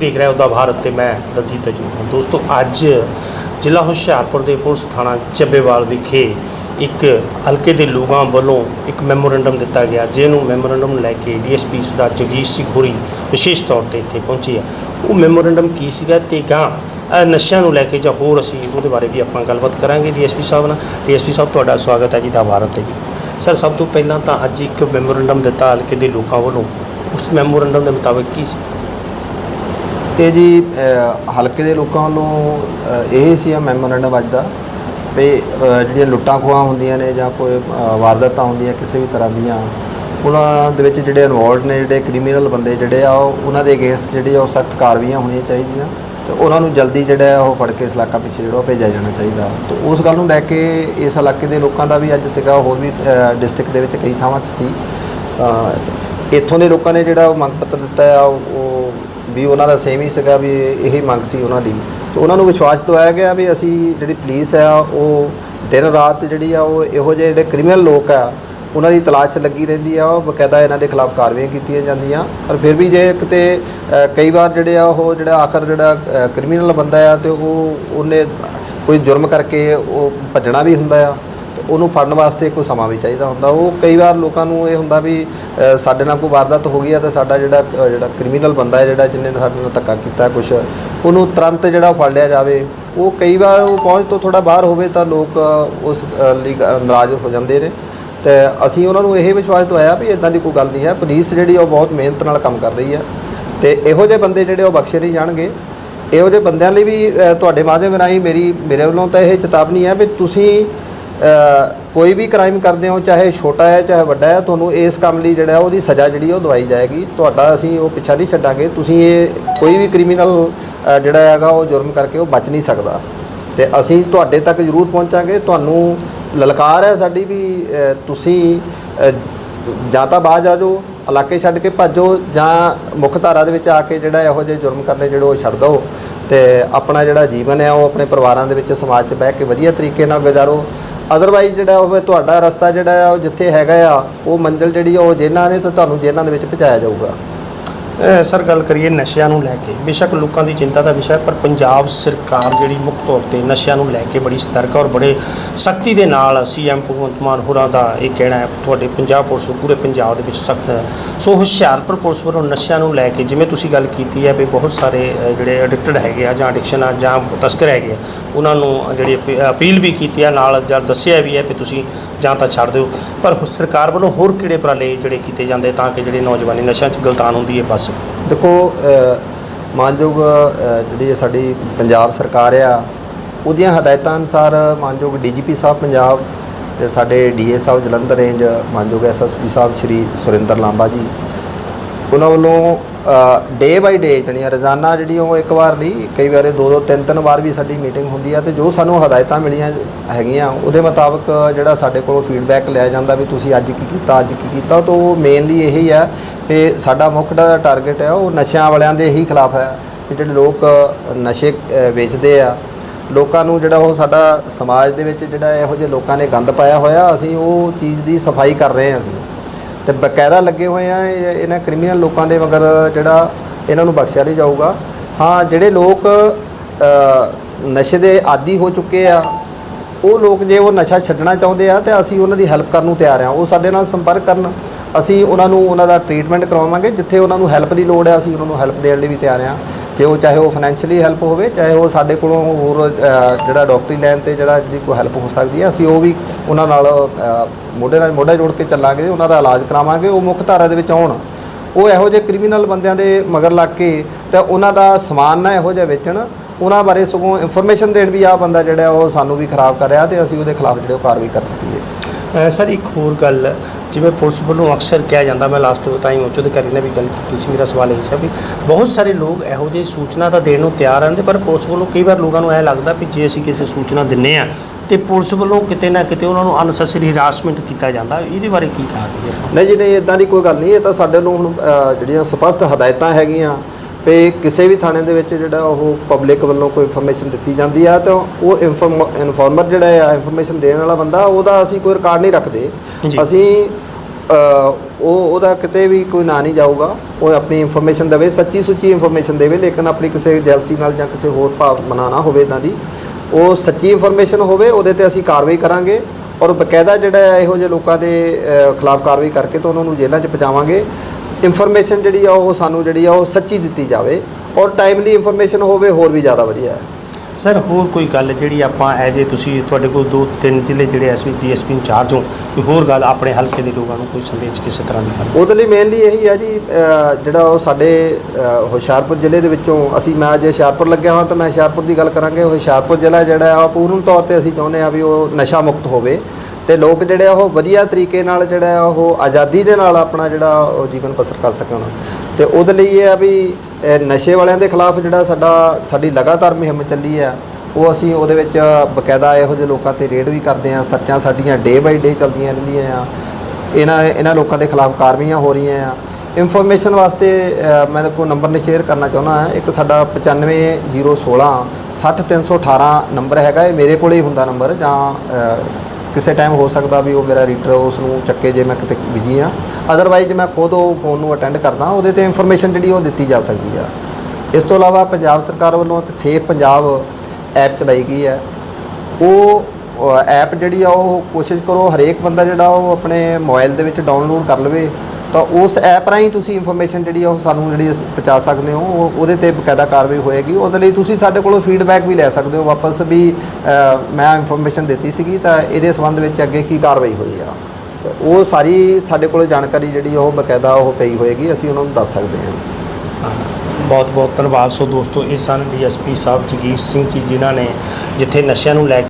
ਦੇਖ ਰਿਹਾ ਉਹਦਾ ਭਾਰਤ ਤੇ ਮੈਂ ਦਲਜੀਤ ਜੀ ਹਾਂ ਦੋਸਤੋ, ਅੱਜ ਜ਼ਿਲ੍ਹਾ ਹੁਸ਼ਿਆਰਪੁਰ ਦੇ ਪੁਲਿਸ ਥਾਣਾ ਚੱਬੇਵਾਲ ਵਿਖੇ ਇੱਕ ਹਲਕੇ ਦੇ ਲੋਕਾਂ ਵੱਲੋਂ ਇੱਕ ਮੈਮੋਰੈਂਡਮ ਦਿੱਤਾ ਗਿਆ, ਜਿਹਨੂੰ ਮੈਮੋਰੈਂਡਮ ਨੂੰ ਲੈ ਕੇ ਡੀਐਸਪੀ ਦਾ ਜਗਜੀਤ ਸਿੰਘ ਹੋਰੀ ਵਿਸ਼ੇਸ਼ ਤੌਰ ਤੇ ਇੱਥੇ ਪਹੁੰਚੇ ਆ। ਉਹ ਮੈਮੋਰੈਂਡਮ ਕੀ ਸੀਗਾ ਤੇ ਗਾਂ ਨਸ਼ਿਆਂ ਨੂੰ ਲੈ ਕੇ ਜਾਂ ਹੋਰ ਅਸੀਂ ਉਹਦੇ ਬਾਰੇ ਵੀ ਆਪਾਂ ਗੱਲਬਾਤ ਕਰਾਂਗੇ ਡੀਐਸਪੀ ਸਾਹਿਬ ਨਾਲ। ਡੀਐਸਪੀ ਸਾਹਿਬ, ਤੁਹਾਡਾ ਸਵਾਗਤ ਹੈ ਜੀ ਦਾ ਭਾਰਤ ਤੇ ਜੀ। ਸਰ, ਸਭ ਤੋਂ ਪਹਿਲਾਂ ਤਾਂ ਅੱਜ ਇੱਕ ਮੈਮੋਰੈਂਡਮ ਦਿੱਤਾ ਹਲਕੇ ਦੇ ਲੋਕਾਂ ਵੱਲੋਂ। ਉਸ ਮੈਮੋਰੈਂਡਮ ਦੇ ਮੁਤਾਬਕ ਕੀ ਸੀ? ਇਹ ਜੀ ਹਲਕੇ ਦੇ ਲੋਕਾਂ ਵੱਲੋਂ ਇਹ ਸੀ ਮੈਮੋਰੈਂਡਮ ਅੱਜ ਦਾ ਵੀ ਜਿਹੜੀਆਂ ਲੁੱਟਾਂ ਖੋਹਾਂ ਹੁੰਦੀਆਂ ਨੇ ਜਾਂ ਕੋਈ ਵਾਰਦਾਤਾਂ ਹੁੰਦੀਆਂ ਕਿਸੇ ਵੀ ਤਰ੍ਹਾਂ ਦੀਆਂ, ਉਹਨਾਂ ਦੇ ਵਿੱਚ ਜਿਹੜੇ ਇਨਵੋਲਡ ਨੇ, ਜਿਹੜੇ ਕ੍ਰਿਮੀਨਲ ਬੰਦੇ ਜਿਹੜੇ ਆ, ਉਹ ਉਹਨਾਂ ਦੇ ਅਗੇਂਸਟ ਜਿਹੜੀ ਆ, ਉਹ ਸਖਤ ਕਾਰਵਾਈਆਂ ਹੋਣੀਆਂ ਚਾਹੀਦੀਆਂ ਤੇ ਉਹਨਾਂ ਨੂੰ ਜਲਦੀ ਜਿਹੜਾ ਆ, ਉਹ ਫੜ ਕੇ ਇਸ ਇਲਾਕਾ ਪਿੱਛੇ ਜਿਹੜਾ ਉਹ ਭੇਜਿਆ ਜਾਣਾ ਚਾਹੀਦਾ। ਤੇ ਉਸ ਗੱਲ ਨੂੰ ਲੈ ਕੇ ਇਸ ਇਲਾਕੇ ਦੇ ਲੋਕਾਂ ਦਾ ਵੀ ਅੱਜ ਸੀਗਾ ਹੋਰ ਵੀ ਡਿਸਟ੍ਰਿਕਟ ਦੇ ਵਿੱਚ ਕਈ ਥਾਵਾਂ 'ਚ ਸੀ। ਤਾਂ ਇੱਥੋਂ ਦੇ ਲੋਕਾਂ ਨੇ ਜਿਹੜਾ ਉਹ ਮੰਗ ਪੱਤਰ ਦਿੱਤਾ ਆ, ਉਹ ਵੀ ਉਹਨਾਂ ਦਾ ਸੇਮ ਹੀ ਸੀਗਾ ਵੀ ਇਹੀ ਮੰਗ ਸੀ ਉਹਨਾਂ ਦੀ। ਤੇ ਉਹਨਾਂ ਨੂੰ ਵਿਸ਼ਵਾਸ ਦਵਾਇਆ ਗਿਆ ਵੀ ਅਸੀਂ ਜਿਹੜੀ ਪੁਲਿਸ ਆ ਉਹ ਦਿਨ ਰਾਤ ਜਿਹੜੀ ਆ ਉਹ ਇਹੋ ਜਿਹੇ ਜਿਹੜੇ ਕ੍ਰਿਮੀਨਲ ਲੋਕ ਆ ਉਹਨਾਂ ਦੀ ਤਲਾਸ਼ 'ਚ ਲੱਗੀ ਰਹਿੰਦੀ ਆ ਉਹ ਬਕਾਇਦਾ ਇਹਨਾਂ ਦੇ ਖਿਲਾਫ ਕਾਰਵਾਈਆਂ ਕੀਤੀਆਂ ਜਾਂਦੀਆਂ। ਪਰ ਫਿਰ ਵੀ ਜੇ ਕਿਤੇ ਅ, ਕਈ ਵਾਰ ਜਿਹੜੇ ਆ ਉਹ ਜਿਹੜਾ ਆਖਰ ਜਿਹੜਾ ਕ੍ਰਿਮੀਨਲ ਬੰਦਾ ਆ ਤੇ ਉਹ ਉਹਨੇ ਕੋਈ ਜੁਰਮ ਕਰਕੇ ਉਹ ਭੱਜਣਾ ਵੀ ਹੁੰਦਾ ਆ। ਉਹਨੂੰ ਫੜਨ ਵਾਸਤੇ ਕੋਈ ਸਮਾਂ ਵੀ ਚਾਹੀਦਾ ਹੁੰਦਾ। ਉਹ ਕਈ ਵਾਰ ਲੋਕਾਂ ਨੂੰ ਇਹ ਹੁੰਦਾ ਵੀ ਸਾਡੇ ਨਾਲ ਕੋਈ ਵਾਰਦਾਤ ਹੋ ਗਈ ਹੈ ਤੇ ਸਾਡਾ ਜਿਹੜਾ ਜਿਹੜਾ ਕ੍ਰਿਮੀਨਲ ਬੰਦਾ ਹੈ, ਜਿਹੜਾ ਜਿਹਨੇ ਸਾਡੇ ਨਾਲ ਧੱਕਾ ਕੀਤਾ ਕੁਝ ਉਹਨੂੰ ਤੁਰੰਤ ਜਿਹੜਾ ਉਹ ਫੜ ਲਿਆ ਜਾਵੇ। ਉਹ ਕਈ ਵਾਰ ਉਹ ਪਹੁੰਚ ਤੋਂ ਥੋੜਾ ਬਾਹਰ ਹੋਵੇ ਤਾਂ ਲੋਕ ਉਸ ਲਈ ਨਾਰਾਜ਼ ਹੋ ਜਾਂਦੇ ਨੇ। ਤੇ ਅਸੀਂ ਉਹਨਾਂ ਨੂੰ ਇਹ ਵਿਸ਼ਵਾਸ ਦਵਾਇਆ ਵੀ ਇਦਾਂ ਦੀ ਕੋਈ ਗੱਲ ਨਹੀਂ ਹੈ। ਪੁਲਿਸ ਜਿਹੜੀ ਉਹ ਬਹੁਤ ਮਿਹਨਤ ਨਾਲ ਕੰਮ ਕਰ ਰਹੀ ਹੈ ਤੇ ਇਹੋ ਜਿਹੇ ਬੰਦੇ ਜਿਹੜੇ ਉਹ ਬਖਸ਼ੇ ਨਹੀਂ ਜਾਣਗੇ। ਇਹੋ ਜਿਹੇ ਬੰਦਿਆਂ ਲਈ ਵੀ ਤੁਹਾਡੇ ਮਾਧਿਅਮ ਰਾਹੀਂ ਮੇਰੀ, ਮੇਰੇ ਵੱਲੋਂ ਤਾਂ ਇਹ ਚੇਤਾਵਨੀ ਹੈ ਵੀ ਤੁਸੀਂ ਕੋਈ ਵੀ ਕ੍ਰਾਈਮ ਕਰਦੇ ਹੋ, ਚਾਹੇ ਛੋਟਾ ਹੈ, ਚਾਹੇ ਵੱਡਾ ਹੈ, ਤੁਹਾਨੂੰ ਇਸ ਕੰਮ ਲਈ ਜਿਹੜਾ ਉਹਦੀ ਸਜ਼ਾ ਜਿਹੜੀ ਉਹ ਦਵਾਈ ਜਾਏਗੀ। ਤੁਹਾਡਾ ਅਸੀਂ ਉਹ ਪਿੱਛਾ ਨਹੀਂ ਛੱਡਾਂਗੇ। ਤੁਸੀਂ ਇਹ ਕੋਈ ਵੀ ਕ੍ਰਿਮੀਨਲ ਜਿਹੜਾ ਹੈਗਾ ਉਹ ਜੁਰਮ ਕਰਕੇ ਉਹ ਬਚ ਨਹੀਂ ਸਕਦਾ। ਤੇ ਅਸੀਂ ਤੁਹਾਡੇ ਤੱਕ ਜ਼ਰੂਰ ਪਹੁੰਚਾਂਗੇ। ਤੁਹਾਨੂੰ ਲਲਕਾਰ ਹੈ ਸਾਡੀ ਵੀ ਤੁਸੀਂ ਜਾਂ ਤਾਂ ਬਾਹਰ ਆ ਜਾਓ ਇਲਾਕੇ ਛੱਡ ਕੇ ਭੱਜੋ, ਜਾਂ ਮੁੱਖ ਧਾਰਾ ਦੇ ਵਿੱਚ ਆ ਕੇ ਜਿਹੜਾ ਇਹੋ ਜਿਹੇ ਜੁਰਮ ਕਰਨੇ ਜਿਹੜੇ ਉਹ ਛੱਡ ਦਿਓ। ਤੇ ਆਪਣਾ ਜਿਹੜਾ ਜੀਵਨ ਹੈ, ਉਹ ਆਪਣੇ ਪਰਿਵਾਰਾਂ ਦੇ ਵਿੱਚ, ਸਮਾਜ 'ਚ ਬਹਿ ਕੇ ਵਧੀਆ ਤਰੀਕੇ ਨਾਲ ਗੁਜ਼ਾਰੋ। ਅਦਰਵਾਈਜ਼ ਜਿਹੜਾ ਉਹ ਤੁਹਾਡਾ ਰਸਤਾ ਜਿਹੜਾ ਆ, ਉਹ ਜਿੱਥੇ ਹੈਗਾ ਆ, ਉਹ ਮੰਜ਼ਿਲ ਜਿਹੜੀ ਆ, ਉਹ ਜੇਲ੍ਹਾਂ ਨੇ ਤਾਂ ਤੁਹਾਨੂੰ ਜੇਲ੍ਹਾਂ ਦੇ ਵਿੱਚ ਪਹੁੰਚਾਇਆ ਜਾਊਗਾ। ਸਰ, ਗੱਲ ਕਰੀਏ ਨਸ਼ਿਆਂ ਨੂੰ ਲੈ ਕੇ। ਬੇਸ਼ੱਕ ਲੋਕਾਂ ਦੀ ਚਿੰਤਾ ਦਾ ਵਿਸ਼ਾ ਹੈ, ਪਰ ਪੰਜਾਬ ਸਰਕਾਰ ਜਿਹੜੀ ਮੁੱਖ ਤੌਰ ਤੇ ਨਸ਼ਿਆਂ ਨੂੰ ਲੈ ਕੇ ਬੜੀ ਸਤਰਕ ਹੈ ਔਰ ਬੜੇ ਸਖਤੀ ਦੇ ਨਾਲ ਸੀਐਮ ਭਗਵੰਤ ਮਾਨ ਹੋਰਾਂ ਦਾ ਇਹ ਕਹਿਣਾ ਹੈ, ਤੁਹਾਡੇ ਪੰਜਾਬ ਪੁਲਿਸ ਪੂਰੇ ਪੰਜਾਬ ਦੇ ਵਿੱਚ ਸਖਤ ਹੈ। ਸੋ ਹੁਸ਼ਿਆਰਪੁਰ ਪੁਲਿਸ ਵੱਲੋਂ ਨਸ਼ਿਆਂ ਨੂੰ ਲੈ ਕੇ ਜਿਵੇਂ ਤੁਸੀਂ ਗੱਲ ਕੀਤੀ ਹੈ ਵੀ ਬਹੁਤ ਸਾਰੇ ਜਿਹੜੇ ਐਡਿਕਟਡ ਹੈਗੇ ਆ ਜਾਂ ਐਡਿਕਸ਼ਨ ਆ ਜਾਂ ਤਸਕਰ ਹੈਗੇ ਆ, ਉਹਨਾਂ ਨੂੰ ਜਿਹੜੀ ਅਪੀ- ਅਪੀਲ ਵੀ ਕੀਤੀ ਆ ਨਾਲ ਜਾਂ ਦੱਸਿਆ ਵੀ ਹੈ ਕਿ ਤੁਸੀਂ ਜਾਂ ਤਾਂ ਛੱਡ ਦਿਓ। ਪਰ ਸਰਕਾਰ ਵੱਲੋਂ ਹੋਰ ਕਿਹੜੇ ਉਪਰਾਲੇ ਜਿਹੜੇ ਕੀਤੇ ਜਾਂਦੇ ਤਾਂ ਕਿ ਜਿਹੜੇ ਨੌਜਵਾਨੀ ਨਸ਼ਿਆਂ 'ਚ ਗਲਤਾਨ ਹੁੰਦੀ ਹੈ, ਬਸ ਦੇਖੋ ਮਾਨਯੋਗ ਜਿਹੜੀ ਸਾਡੀ ਪੰਜਾਬ ਸਰਕਾਰ ਆ, ਉਹਦੀਆਂ ਹਦਾਇਤਾਂ ਅਨੁਸਾਰ ਮਾਨਯੋਗ ਡੀਜੀਪੀ ਸਾਹਿਬ ਪੰਜਾਬ ਤੇ ਸਾਡੇ ਡੀਏ ਸਾਹਿਬ ਜਲੰਧਰ ਰੇਂਜ, ਮਾਨਯੋਗ ਐਸਐਸਪੀ ਸਾਹਿਬ ਸ਼੍ਰੀ ਸੁਰਿੰਦਰ ਲਾਂਬਾ ਜੀ ਉਹਨਾਂ ਵੱਲੋਂ ਡੇ ਬਾਈ ਡੇ ਜਿਹੜੀਆਂ ਰੋਜ਼ਾਨਾ ਜਿਹੜੀ ਉਹ ਇੱਕ ਵਾਰ ਨਹੀਂ ਕਈ ਵਾਰੇ ਦੋ ਦੋ, ਤਿੰਨ ਤਿੰਨ ਵਾਰ ਵੀ ਸਾਡੀ ਮੀਟਿੰਗ ਹੁੰਦੀ ਆ ਤੇ ਜੋ ਸਾਨੂੰ ਹਦਾਇਤਾਂ ਮਿਲੀਆਂ ਹੈਗੀਆਂ, ਉਹਦੇ ਮੁਤਾਬਕ ਜਿਹੜਾ ਸਾਡੇ ਕੋਲੋਂ ਫੀਡਬੈਕ ਲਿਆ ਜਾਂਦਾ ਵੀ ਤੁਸੀਂ ਅੱਜ ਕੀ ਕੀਤਾ, ਅੱਜ ਕੀ ਕੀਤਾ, ਤਾਂ ਉਹ ਮੇਨਲੀ ਇਹੀ ਆ ਕਿ ਸਾਡਾ ਮੁੱਖ ਜਿਹੜਾ ਟਾਰਗੇਟ ਹੈ ਉਹ ਨਸ਼ਿਆਂ ਵਾਲਿਆਂ ਦੇ ਹੀ ਖਿਲਾਫ ਹੈ। ਕਿ ਜਿਹੜੇ ਲੋਕ ਨਸ਼ੇ ਵੇਚਦੇ ਆ, ਲੋਕਾਂ ਨੂੰ ਜਿਹੜਾ ਉਹ ਸਾਡਾ ਸਮਾਜ ਦੇ ਵਿੱਚ ਜਿਹੜਾ ਇਹੋ ਜਿਹੇ ਲੋਕਾਂ ਨੇ ਗੰਦ ਪਾਇਆ ਹੋਇਆ, ਅਸੀਂ ਉਹ ਚੀਜ਼ ਦੀ ਸਫ਼ਾਈ ਕਰ ਰਹੇ ਹਾਂ ਅਸੀਂ। ਤੇ ਬਕਾਇਦਾ ਲੱਗੇ ਹੋਏ ਆ ਇਹ- ਇਹਨਾਂ ਕ੍ਰਿਮੀਨਲ ਲੋਕਾਂ ਦੇ ਮਗਰ ਜਿਹੜਾ ਇਹਨਾਂ ਨੂੰ ਬਖਸ਼ਿਆ ਨਹੀਂ ਜਾਊਗਾ। ਹਾਂ ਜਿਹੜੇ ਲੋਕ ਅ, ਨਸ਼ੇ ਦੇ ਆਦੀ ਹੋ ਚੁੱਕੇ ਆ ਉਹ ਲੋਕ ਜੇ ਉਹ ਨਸ਼ਾ ਛੱਡਣਾ ਚਾਹੁੰਦੇ ਆ ਤੇ ਅਸੀਂ ਉਹਨਾਂ ਦੀ ਹੈਲਪ ਕਰਨ ਨੂੰ ਤਿਆਰ ਆ। ਉਹ ਸਾਡੇ ਨਾਲ ਸੰਪਰਕ ਕਰਨ ਅਸੀਂ ਉਹਨਾਂ ਨੂੰ ਉਹਨਾਂ ਦਾ ਟ੍ਰੀਟਮੈਂਟ ਕਰਵਾਵਾਂਗੇ ਜਿੱਥੇ ਉਹਨਾਂ ਨੂੰ ਹੈਲਪ ਦੀ ਲੋੜ ਹੈ ਅਸੀਂ ਉਹਨਾਂ ਨੂੰ ਹੈਲਪ ਦੇਣ ਲਈ ਵੀ ਤਿਆਰ ਆ। ਕਿ ਉਹ ਚਾਹੇ ਉਹ ਫਾਈਨੈਂਸ਼ੀਅਲੀ ਹੈਲਪ ਹੋਵੇ, ਚਾਹੇ ਉਹ ਸਾਡੇ ਕੋਲੋਂ ਹੋਰ ਜਿਹੜਾ ਡਾਕਟਰੀ ਲੈਣ ਤੇ ਜਿਹੜਾ ਜਿਹਦੀ ਕੋਈ ਹੈਲਪ ਹੋ ਸਕਦੀ ਹੈ, ਅਸੀਂ ਉਹ ਵੀ ਉਹਨਾਂ ਨਾਲ ਮੋਢੇ ਨਾਲ ਮੋਢਾ ਜੋੜ ਕੇ ਚੱਲਾਂਗੇ, ਉਹਨਾਂ ਦਾ ਇਲਾਜ ਕਰਾਵਾਂਗੇ, ਉਹ ਮੁੱਖ ਧਾਰਾ ਦੇ ਵਿੱਚ ਆਉਣ। ਉਹ ਇਹੋ ਜਿਹੇ ਕ੍ਰਿਮੀਨਲ ਬੰਦਿਆਂ ਦੇ ਮਗਰ ਲੱਗ ਕੇ ਤੇ ਉਹਨਾਂ ਦਾ ਸਮਾਨ ਨਾ ਇਹੋ ਜਿਹਾ ਵੇਚਣ, ਉਹਨਾਂ ਬਾਰੇ ਸਗੋਂ ਇਨਫੋਰਮੇਸ਼ਨ ਦੇਣ ਵੀ ਆਹ ਬੰਦਾ ਜਿਹੜਾ ਉਹ ਸਾਨੂੰ ਵੀ ਖਰਾਬ ਕਰ ਰਿਹਾ ਤੇ ਅਸੀਂ ਉਹਦੇ ਖਿਲਾਫ ਜਿਹੜੇ ਉਹ ਕਾਰਵਾਈ ਕਰ ਸਕੀਏ। ਸਰ ਇੱਕ ਹੋਰ ਗੱਲ ਜਿਵੇਂ ਪੁਲਿਸ ਵੱਲੋਂ ਅਕਸਰ ਕਿਹਾ ਜਾਂਦਾ ਮੈਂ ਲਾਸਟ ਟਾਈਮ ਉੱਚ ਅਧਿਕਾਰੀ ਨੇ ਵੀ ਗੱਲ ਕੀਤੀ ਸੀ ਮੇਰਾ ਸਵਾਲ ਇਹ ਸੀ ਵੀ ਬਹੁਤ ਸਾਰੇ ਲੋਕ ਇਹੋ ਜਿਹੀ ਸੂਚਨਾ ਤਾਂ ਦੇਣ ਨੂੰ ਤਿਆਰ ਰਹਿੰਦੇ ਪਰ ਪੁਲਿਸ ਵੱਲੋਂ ਕਈ ਵਾਰ ਲੋਕਾਂ ਨੂੰ ਇਹ ਲੱਗਦਾ ਵੀ ਜੇ ਅਸੀਂ ਕਿਸੇ ਸੂਚਨਾ ਦਿੰਨੇ ਆ ਤੇ ਪੁਲਿਸ ਵੱਲੋਂ ਕਿਤੇ ਨਾ ਕਿਤੇ ਉਹਨਾਂ ਨੂੰ ਅਨਸੈਸਰੀ ਹਰਾਸਮੈਂਟ ਕੀਤਾ ਜਾਂਦਾ ਇਹਦੇ ਬਾਰੇ ਕੀ ਕਹਾਂਗੇ ਆਪਾਂ ਨਹੀਂ ਜੀ ਨਹੀਂ ਇਦਾਂ ਦੀ ਕੋਈ ਗੱਲ ਨਹੀਂ ਇਹ ਤਾਂ ਸਾਡੇ ਨੂੰ ਹੁਣ ਅ, ਜਿਹੜੀਆਂ ਸਪਸ਼ਟ ਹਦਾਇਤਾਂ ਹੈਗੀਆਂ ਵੀ ਕਿਸੇ ਵੀ ਥਾਣੇ ਦੇ ਵਿੱਚ ਜਿਹੜਾ ਉਹ ਪਬਲਿਕ ਵੱਲੋਂ ਕੋਈ ਇਨਫੋਰਮੇਸ਼ਨ ਦਿੱਤੀ ਜਾਂਦੀ ਆ ਤਾਂ ਉਹ ਇਨਫੋਰਮਰ ਜਿਹੜਾ ਆ ਇਨਫੋਰਮੇਸ਼ਨ ਦੇਣ ਵਾਲਾ ਬੰਦਾ ਉਹਦਾ ਅਸੀਂ ਕੋਈ ਰਿਕਾਰਡ ਨਹੀਂ ਰੱਖਦੇ। ਅਸੀਂ ਉਹ ਉਹਦਾ ਕਿਤੇ ਵੀ ਕੋਈ ਨਾਂ ਨਹੀਂ ਜਾਊਗਾ। ਉਹ ਆਪਣੀ ਇਨਫੋਰਮੇਸ਼ਨ ਦੇਵੇ ਸੱਚੀ ਸੁੱਚੀ ਇਨਫੋਰਮੇਸ਼ਨ ਦੇਵੇ ਲੇਕਿਨ ਆਪਣੀ ਕਿਸੇ ਜੈਲਸੀ ਨਾਲ ਜਾਂ ਕਿਸੇ ਹੋਰ ਭਾਵਨਾ ਨਾ ਹੋਵੇ ਇਦਾਂ ਦੀ ਉਹ ਸੱਚੀ ਇਨਫੋਰਮੇਸ਼ਨ ਹੋਵੇ ਉਹਦੇ ਤੇ ਅਸੀਂ ਕਾਰਵਾਈ ਕਰਾਂਗੇ ਔਰ ਬਕਾਇਦਾ ਜਿਹੜਾ ਇਹੋ ਜਿਹੇ ਲੋਕਾਂ ਦੇ ਖਿਲਾਫ ਕਾਰਵਾਈ ਕਰਕੇ ਤਾਂ ਉਹਨਾਂ ਨੂੰ ਜੇਲ੍ਹਾਂ 'ਚ ਪਹੁੰਚਾਵਾਂਗੇ। ਇਨਫੋਰਮੇਸ਼ਨ ਜਿਹੜੀ ਆ ਉਹ ਸਾਨੂੰ ਜਿਹੜੀ ਆ ਉਹ ਸੱਚੀ ਦਿੱਤੀ ਜਾਵੇ ਔਰ ਟਾਈਮਲੀ ਇਨਫੋਰਮੇਸ਼ਨ ਹੋਵੇ ਹੋਰ ਵੀ ਜ਼ਿਆਦਾ ਵਧੀਆ ਹੈ। ਸਰ ਹੋਰ ਕੋਈ ਗੱਲ ਜਿਹੜੀ ਆਪਾਂ ਐਜ ਤੁਸੀਂ ਤੁਹਾਡੇ ਕੋਲ ਦੋ ਤਿੰਨ ਜ਼ਿਲ੍ਹੇ ਜਿਹੜੇ ਐਸ ਡੀਐਸਪੀ ਇੰਚਾਰਜ ਹੋ ਕੋਈ ਹੋਰ ਗੱਲ ਆਪਣੇ ਹਲਕੇ ਦੇ ਲੋਕਾਂ ਨੂੰ ਕੋਈ ਸੰਦੇਸ਼ ਕਿਸੇ ਤਰ੍ਹਾਂ ਦੀ ਗੱਲ? ਉਹਦੇ ਲਈ ਮੇਨਲੀ ਇਹੀ ਹੈ ਜੀ ਜਿਹੜਾ ਉਹ ਸਾਡੇ ਹੁਸ਼ਿਆਰਪੁਰ ਜ਼ਿਲ੍ਹੇ ਦੇ ਵਿੱਚੋਂ ਅਸੀਂ ਮੈਂ ਅੱਜ ਹੁਸ਼ਿਆਰਪੁਰ ਲੱਗਿਆ ਹਾਂ ਤਾਂ ਮੈਂ ਹੁਸ਼ਿਆਰਪੁਰ ਦੀ ਗੱਲ ਕਰਾਂਗੇ। ਹੁਸ਼ਿਆਰਪੁਰ ਜ਼ਿਲ੍ਹਾ ਜਿਹੜਾ ਆ ਉਹ ਪੂਰਨ ਤੌਰ ਤੇ ਅਸੀਂ ਚਾਹੁੰਦੇ ਆ ਵੀ ਉਹ ਨਸ਼ਾ ਮੁਕਤ ਹੋਵੇ। ਤੇ ਲੋਕ ਜਿਹੜੇ ਆ ਉਹ ਵਧੀਆ ਤਰੀਕੇ ਨਾਲ ਜਿਹੜਾ ਆ ਉਹ ਆਜ਼ਾਦੀ ਦੇ ਨਾਲ ਆਪਣਾ ਜਿਹੜਾ ਉਹ ਜੀਵਨ ਬਸਰ ਕਰ ਸਕਣ। ਤੇ ਉਹਦੇ ਲਈ ਇਹ ਆ ਵੀ ਨਸ਼ੇ ਵਾਲਿਆਂ ਦੇ ਖਿਲਾਫ ਜਿਹੜਾ ਸਾਡਾ, ਸਾਡੀ ਲਗਾਤਾਰ ਮੁਹਿੰਮ ਚੱਲੀ ਆ, ਉਹ ਅਸੀਂ ਉਹਦੇ ਵਿੱਚ ਬਕਾਇਦਾ ਇਹੋ ਜਿਹੇ ਲੋਕਾਂ ਤੇ ਰੇਡ ਵੀ ਕਰਦੇ ਆ, ਸੱਚਾਂ ਸਾਡੀਆਂ ਡੇ ਬਾਈ ਡੇ ਚੱਲਦੀਆਂ ਰਹਿੰਦੀਆਂ ਆ। ਇਹਨਾਂ ਇਹਨਾਂ ਲੋਕਾਂ ਦੇ ਖਿਲਾਫ ਕਾਰਵਾਈਆਂ ਹੋ ਰਹੀਆਂ ਆ। ਇਨਫੋਰਮੇਸ਼ਨ ਵਾਸਤੇ ਮੈਂ ਕੋਈ ਨੰਬਰ ਨੇ ਸ਼ੇਅਰ ਕਰਨਾ ਚਾਹੁੰਦਾ ਹਾਂ। ਇੱਕ ਸਾਡਾ 95016 60318 ਨੰਬਰ ਹੈਗਾ, ਇਹ ਮੇਰੇ ਕੋਲੇ ਹੀ ਹੁੰਦਾ ਨੰਬਰ ਜਾਂ ਕਿਸੇ ਟਾਈਮ ਹੋ ਸਕਦਾ ਵੀ ਉਹ ਮੇਰਾ ਰੀਡਰ ਉਸ ਨੂੰ ਚੱਕੇ ਜੇ ਮੈਂ ਕਿਤੇ ਬਿਜ਼ੀ ਆ। ਅਦਰਵਾਈਜ਼ ਮੈਂ ਖੁਦ ਉਹ ਫੋਨ ਨੂੰ ਅਟੈਂਡ ਕਰਦਾ, ਉਹਦੇ ਤੇ ਇਨਫੋਰਮੇਸ਼ਨ ਜਿਹੜੀ ਉਹ ਦਿੱਤੀ ਜਾ ਸਕਦੀ ਆ। ਇਸ ਤੋਂ ਇਲਾਵਾ ਪੰਜਾਬ ਸਰਕਾਰ ਵੱਲੋਂ ਇੱਕ ਸੇਫ ਪੰਜਾਬ ਐਪ ਚਲਾਈ ਗਈ ਹੈ। ਉਹ ਐਪ ਜਿਹੜੀ ਆ, ਉਹ ਕੋਸ਼ਿਸ਼ ਕਰੋ ਹਰੇਕ ਬੰਦਾ ਜਿਹੜਾ ਉਹ ਆਪਣੇ ਮੋਬਾਈਲ ਦੇ ਵਿੱਚ ਡਾਊਨਲੋਡ ਕਰ ਲਵੇ। ਤਾਂ ਉਸ ਐਪ ਰਾਹੀਂ ਤੁਸੀਂ ਇਨਫੋਰਮੇਸ਼ਨ ਜਿਹੜੀ ਆ ਉਹ ਸਾਨੂੰ ਜਿਹੜੀ ਪਹੁੰਚਾ ਸਕਦੇ ਹੋ, ਉਹ- ਉਹਦੇ ਤੇ ਬਕਾਇਦਾ ਕਾਰਵਾਈ ਹੋਏਗੀ। ਉਹਦੇ ਲਈ ਤੁਸੀਂ ਸਾਡੇ ਕੋਲੋਂ ਫੀਡਬੈਕ ਵੀ ਲੈ ਸਕਦੇ ਹੋ। ਵਾਪਸ ਵੀ ਮੈਂ ਇਨਫੋਰਮੇਸ਼ਨ ਦਿੱਤੀ ਸੀਗੀ, ਤਾਂ ਇਹਦੇ ਸੰਬੰਧ ਵਿੱਚ ਅੱਗੇ ਕੀ ਕਾਰਵਾਈ ਹੋਈ ਆ। ਉਹ ਸਾਰੀ ਸਾਡੇ ਕੋਲ ਜਾਣਕਾਰੀ ਜਿਹੜੀ ਆ ਉਹ ਬਕਾਇਦਾ ਉਹ ਪਈ ਹੋਏਗੀ, ਅਸੀਂ ਉਹਨਾਂ ਨੂੰ ਦੱਸ ਸਕਦੇ ਹਾਂ। ਬਹੁਤ ਬਹੁਤ ਧੰਨਵਾਦ। ਸੋ ਦੋਸਤੋ, ਇਹ ਸਨ ਡੀਐਸਪੀ ਸਾਹਿਬ ਜਗੀਰ ਸਿੰਘ ਜੀ, ਜਿਨ੍ਹਾਂ ਨੇ ਜਿੱਥੇ ਨਸ਼ਿਆਂ ਨੂੰ ਲੈ